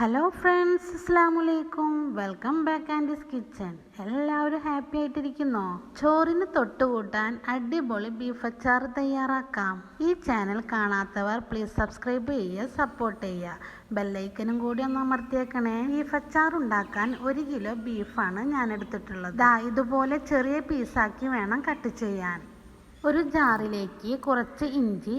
Hello friends അസ്സാമലൈക്കും welcome back Andy's kitchen എല്ലാവരും happy ആയിട്ടിരിക്കുന്നോ? ചോറിന് തൊട്ടുകൂട്ടാൻ അടിപൊളി ബീഫ് അച്ചാർ തയ്യാറാക്കാം. ഈ ചാനൽ കാണാത്തവർ പ്ലീസ് സബ്സ്ക്രൈബ് ചെയ്യുക സപ്പോർട്ട് ചെയ്യുക. ബെല്ലൈക്കനും കൂടി ഒന്ന് അമർത്തിയേക്കണേ. ബീഫ് അച്ചാർ ഉണ്ടാക്കാൻ ഒരു കിലോ ബീഫാണ് ഞാൻ എടുത്തിട്ടുള്ളത്. ദാ ഇതുപോലെ ചെറിയ പീസാക്കി വേണം കട്ട് ചെയ്യാൻ. ഒരു ജാറിലേക്ക് കുറച്ച് ഇഞ്ചി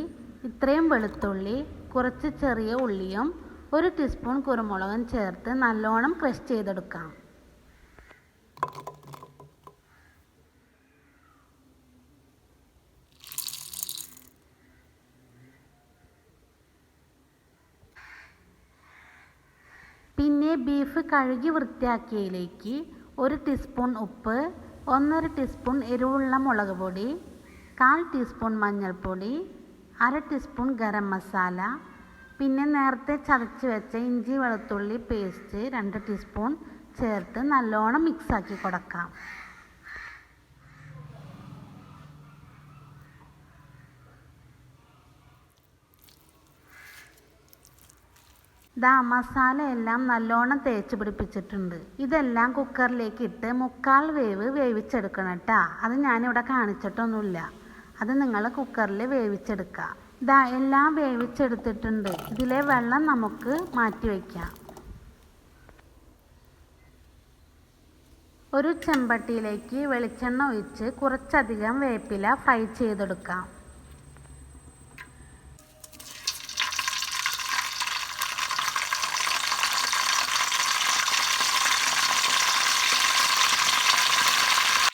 ഇത്രയും വെളുത്തുള്ളി കുറച്ച് ചെറിയ ഉള്ളിയും ഒരു ടീസ്പൂൺ കുരുമുളകും ചേർത്ത് നല്ലോണം ക്രഷ് ചെയ്തെടുക്കാം. പിന്നെ ബീഫ് കഴുകി വൃത്തിയാക്കിയതിലേക്ക് ഒരു ടീസ്പൂൺ ഉപ്പ് ഒന്നര ടീസ്പൂൺ എരിവുള്ള മുളക് പൊടി കാൽ ടീസ്പൂൺ മഞ്ഞൾപ്പൊടി അര ടീസ്പൂൺ ഗരം മസാല പിന്നെ നേരത്തെ ചതച്ച് വെച്ച ഇഞ്ചി വെളുത്തുള്ളി പേസ്റ്റ് രണ്ട് ടീസ്പൂൺ ചേർത്ത് നല്ലോണം മിക്സാക്കി കൊടുക്കാം. ദാ മസാല എല്ലാം നല്ലോണം തേച്ച് പിടിപ്പിച്ചിട്ടുണ്ട്. ഇതെല്ലാം കുക്കറിലേക്ക് ഇട്ട് മുക്കാൽ വേവ് വേവിച്ചെടുക്കണം കേട്ടോ അത് ഞാനിവിടെ കാണിച്ചിട്ടൊന്നുമില്ല. അത് നിങ്ങൾ കുക്കറിൽ വേവിച്ചെടുക്കുക. ദാ എല്ലാം വേവിച്ചെടുത്തിട്ടുണ്ട്. ഇതിലെ വെള്ളം നമുക്ക് മാറ്റി വയ്ക്കാം ഒരു ചെമ്പട്ടിയിലേക്ക് വെളിച്ചെണ്ണ ഒഴിച്ച് കുറച്ചധികം വേപ്പില ഫ്രൈ ചെയ്തെടുക്കാം.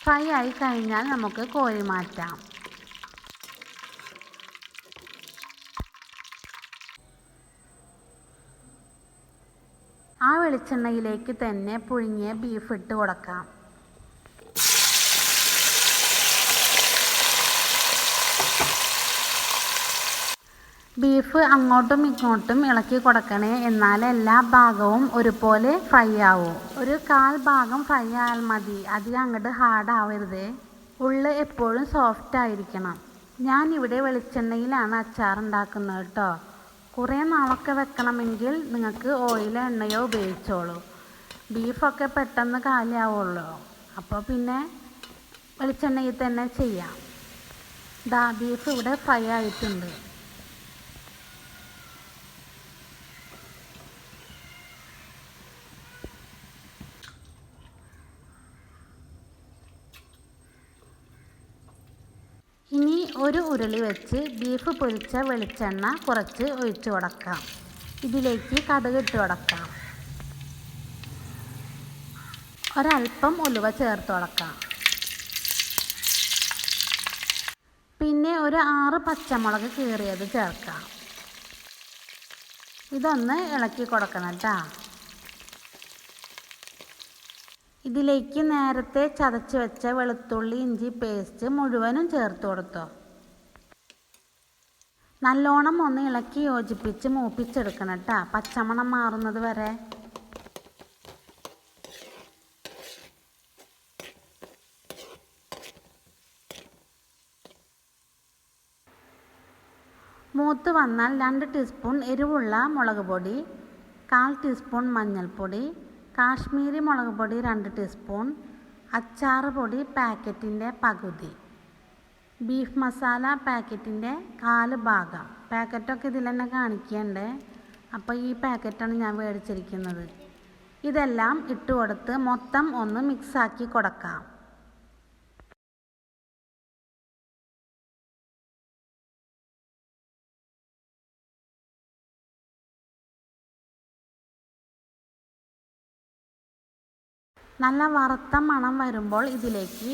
ഫ്രൈ ആയി കഴിഞ്ഞാൽ നമുക്ക് കോരി മാറ്റാം. വെളിച്ചെണ്ണയിലേക്ക് തന്നെ പുഴുങ്ങിയ ബീഫ് ഇട്ട് കൊടുക്കാം. ബീഫ് അങ്ങോട്ടും ഇങ്ങോട്ടും ഇളക്കി കൊടുക്കണേ. എന്നാൽ എല്ലാ ഭാഗവും ഒരുപോലെ ഫ്രൈ ആവും. ഒരു കാൽ ഭാഗം ഫ്രൈ ആയാൽ മതി. അധികം അങ്ങോട്ട് ഹാർഡ് ആവരുത്. ഉള്ളു എപ്പോഴും സോഫ്റ്റ് ആയിരിക്കണം. ഞാൻ ഇവിടെ വെളിച്ചെണ്ണയിലാണ് അച്ചാർ ഉണ്ടാക്കുന്നത് കേട്ടോ. കുറേ നാളൊക്കെ വെക്കണമെങ്കിൽ നിങ്ങൾക്ക് ഓയിലോ എണ്ണയോ ഉപയോഗിച്ചോളൂ. ബീഫൊക്കെ പെട്ടെന്ന് കാലിയാവുള്ളൂ. അപ്പോൾ പിന്നെ വെളിച്ചെണ്ണയിൽ തന്നെ ചെയ്യാം. ദാ ബീഫ് ഇവിടെ ഫ്രൈ ആയിട്ടുണ്ട്. ഒരു ഉരുളി വെച്ച് ബീഫ് പൊരിച്ച വെളിച്ചെണ്ണ കുറച്ച് ഒഴിച്ചു കൊടുക്കാം. ഇതിലേക്ക് കടുക് ഇട്ട് കൊടുക്കാം. ഒരൽപ്പം ഉലുവ ചേർത്ത് കൊടുക്കാം. പിന്നെ ഒരു ആറ് പച്ചമുളക് കീറിയത് ചേർക്കാം. ഇതൊന്ന് ഇളക്കി കൊടുക്കണം കേട്ടോ ഇതിലേക്ക് നേരത്തെ ചതച്ച് വെച്ച വെളുത്തുള്ളി ഇഞ്ചി പേസ്റ്റ് മുഴുവനും ചേർത്ത് കൊടുത്തോ. നല്ലോണം ഒന്ന് ഇളക്കി യോജിപ്പിച്ച് മൂപ്പിച്ചെടുക്കണം കേട്ടോ പച്ചമണം മാറുന്നത് വരെ. മൂത്ത് വന്നാൽ രണ്ട് ടീസ്പൂൺ എരിവുള്ള മുളക് പൊടി കാൽ ടീസ്പൂൺ മഞ്ഞൾപ്പൊടി കാശ്മീരി മുളക് പൊടി രണ്ട് ടീസ്പൂൺ അച്ചാർ പൊടി പാക്കറ്റിന്റെ പകുതി. ബീഫ് മസാല പാക്കറ്റിന്റെ കാൽ ഭാഗം. പാക്കറ്റൊക്കെ ഇതിൽ തന്നെ കാണിക്കണ്ടേ. അപ്പോൾ ഈ പാക്കറ്റാണ് ഞാൻ മേടിച്ചിരിക്കുന്നത് ഇതെല്ലാം ഇട്ട് കൊടുത്ത് മൊത്തം ഒന്ന് മിക്സാക്കി കൊടുക്കാം. നല്ല വറുത്ത മണം വരുമ്പോൾ ഇതിലേക്ക്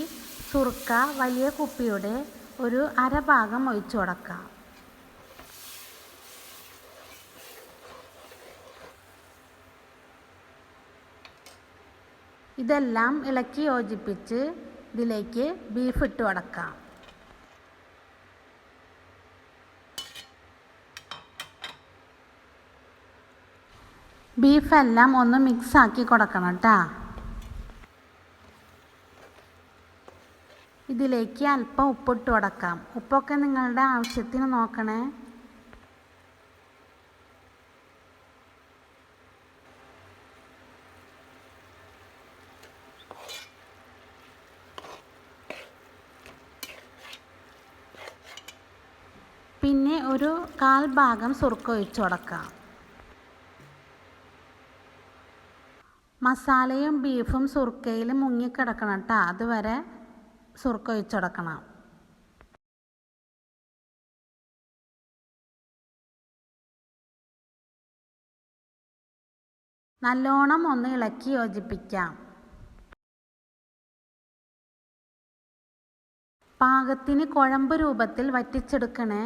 സുറുക്ക വലിയ കുപ്പിയുടെ ഒരു അരഭാഗം ഒഴിച്ചു കൊടുക്കാം. ഇതെല്ലാം ഇളക്കി യോജിപ്പിച്ച് ഇതിലേക്ക് ബീഫ് ഇട്ട് കൊടുക്കാം. ബീഫെല്ലാം ഒന്ന് മിക്സാക്കി കൊടുക്കണം കേട്ടോ ഇതിലേക്ക് അല്പം ഉപ്പിട്ട് കൊടുക്കാം ഉപ്പൊക്കെ നിങ്ങളുടെ ആവശ്യത്തിന് നോക്കണേ. പിന്നെ ഒരു കാൽ ഭാഗം സുറുക്ക ഒഴിച്ചു കൊടുക്കാം മസാലയും ബീഫും സുറുക്കയിൽ മുങ്ങിക്കിടക്കണം കേട്ടോ അതുവരെ സുർക്ക ഒഴിച്ചു നല്ലോണം ഒന്ന് ഇളക്കി യോജിപ്പിക്കാം. പാകത്തിന് കുഴമ്പ് രൂപത്തിൽ വറ്റിച്ചെടുക്കണേ.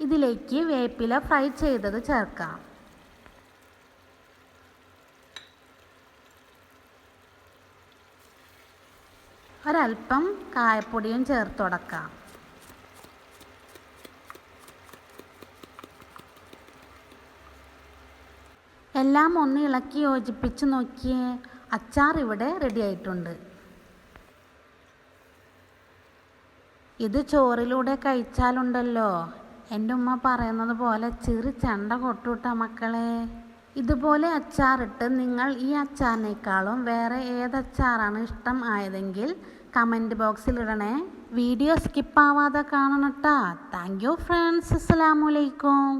ഇതിലേക്ക് വേപ്പില ഫ്രൈ ചെയ്തത് ചേർക്കാം. ഒരൽപ്പം കായപ്പൊടിയും ചേർത്തുടക്കാം എല്ലാം ഒന്ന് ഇളക്കി യോജിപ്പിച്ച് നോക്കിയേ അച്ചാർ ഇവിടെ റെഡി ആയിട്ടുണ്ട്. ഇത് ചോറിലൂടെ കഴിച്ചാലുണ്ടല്ലോ. എന്റെ ഉമ്മ പറയുന്നത് പോലെ ചെറു ചണ്ട കൊട്ടുവിട്ട മക്കളെ. ഇതുപോലെ അച്ചാറിട്ട് നിങ്ങൾ ഈ അച്ചാറിനേക്കാളും വേറെ ഏത് അച്ചാറാണ് ഇഷ്ടം ആയതെങ്കിൽ കമന്റ് ബോക്സിൽ ഇടണേ. വീഡിയോ സ്കിപ്പാവാതെ കാണണട്ടാ താങ്ക് യു ഫ്രണ്ട്സ് അസ്സലാമലൈക്കും